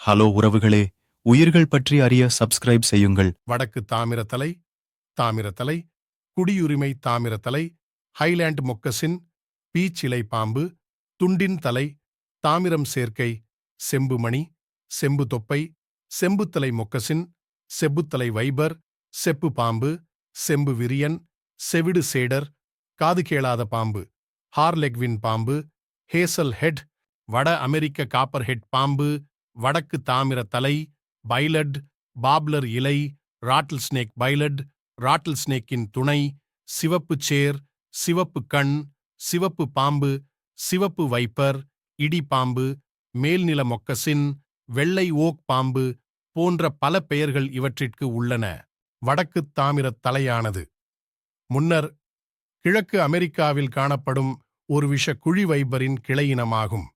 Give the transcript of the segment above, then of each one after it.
Hello உறவுகளே உயிர்கள் பற்றி அறிய சப்ஸ்கிரைப் செய்யுங்கள். வடக்கு தாமிரத்தலை தாமிரத்தலை குடியுரிமை தாமிரத்தலை ஹைலேண்ட் மொக்கசின் பீச் பாம்பு துண்டின் தலை தாமிரம் சேர்க்கை செம்புமணி செம்பு தொப்பை செம்புத்தலை மொக்கசின் செப்புத்தலை வைபர் செப்பு பாம்பு செம்பு விரியன் செவிடு சேடர் காது கேளாத பாம்பு ஹார்லெக்வின் பாம்பு ஹேசல் ஹெட் வட அமெரிக்க காப்பர் ஹெட் பாம்பு வடக்கு தாமிர தலை பைலட் பாப்லர் இலை ராட்டில் ஸ்னேக் பைலட் ராட்டில் ஸ்னேக்கின் துணை சிவப்பு சேர் சிவப்பு கண் சிவப்பு பாம்பு சிவப்பு வைப்பர் இடி பாம்பு மேல்நில மொக்கசின் வெள்ளை ஓக் பாம்பு போன்ற பல பெயர்கள் இவற்றிற்கு உள்ளன. வடக்கு தாமிரத் தலையானது. முன்னர் கிழக்கு அமெரிக்காவில் காணப்படும் ஒரு விஷ குழி வைபரின் கிளையினமாகும்.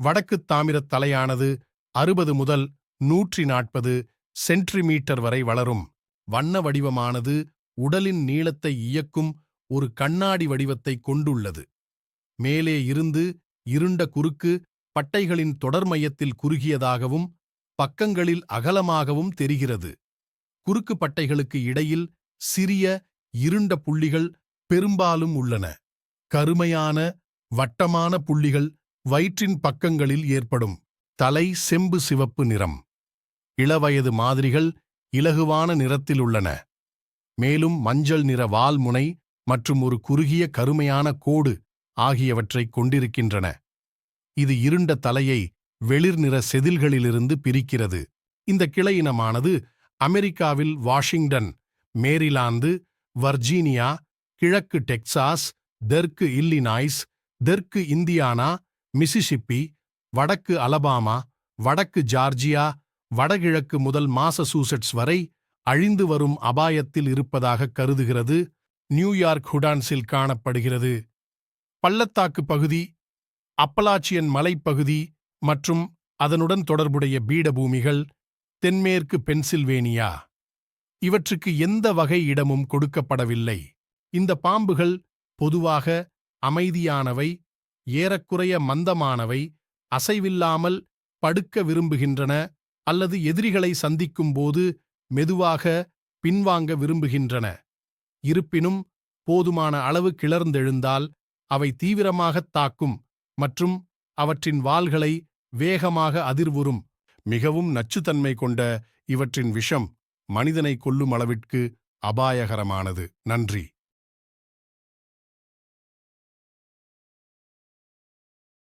வடக்கு தாமிரத் தலையானது அறுபது முதல் நூற்றி நாற்பது சென்டிமீட்டர் வரை வளரும். வண்ண வடிவமானது உடலின் நீளத்தை இயக்கும் ஒரு கண்ணாடி வடிவத்தை கொண்டுள்ளது. மேலே இருந்து இருண்ட குறுக்கு பட்டைகளின் தொடர் மையத்தில் குறுகியதாகவும் பக்கங்களில் அகலமாகவும் தெரிகிறது. குறுக்கு பட்டைகளுக்கு இடையில் சிறிய இருண்ட புள்ளிகள் பெரும்பாலும் உள்ளன. கருமையான வட்டமான புள்ளிகள் வயிற்றின் பக்கங்களில் ஏற்படும். தலை செம்பு சிவப்பு நிறம். இளவயது மாதிரிகள் இலகுவான நிறத்தில் உள்ளன. மேலும் மஞ்சள் நிற வால் முனை மற்றும் ஒரு குறுகிய கருமையான கோடு ஆகியவற்றைக் கொண்டிருக்கின்றன. இது இருண்ட தலையை வெளிர் நிற செதில்களிலிருந்து பிரிக்கிறது. இந்த கிளையினமானது அமெரிக்காவில் வாஷிங்டன் மேரிலாந்து வர்ஜீனியா கிழக்கு டெக்சாஸ் தெற்கு இல்லினாய்ஸ் தெற்கு இந்தியானா மிசிசிப்பி வடக்கு அலபாமா வடக்கு ஜார்ஜியா வடகிழக்கு முதல் மாசசூசெட்ஸ் வரை அழிந்து வரும் அபாயத்தில் இருப்பதாக கருதுகிறது. நியூயார்க் ஹுடான்ஸில் காணப்படுகிறது. பள்ளத்தாக்கு பகுதி அப்பலாச்சியன் மலைப்பகுதி மற்றும் அதனுடன் தொடர்புடைய பீடபூமிகள் தென்மேற்கு பென்சில்வேனியா. இவற்றுக்கு எந்த வகை இடமும் கொடுக்கப்படவில்லை. இந்த பாம்புகள் பொதுவாக அமைதியானவை ஏறக்குறைய மந்தமானவை அசைவில்லாமல் படுக்க விரும்புகின்றன அல்லது எதிரிகளை சந்திக்கும் போது மெதுவாக பின்வாங்க விரும்புகின்றன. இருப்பினும் போதுமான அளவு கிளர்ந்தெழுந்தால் அவை தீவிரமாகத் தாக்கும் மற்றும் அவற்றின் வாள்களை வேகமாக அதிர்வுறும். மிகவும் நச்சுத்தன்மை கொண்ட இவற்றின் விஷம் மனிதனை கொல்லும் அளவிற்கு அபாயகரமானது. நன்றி.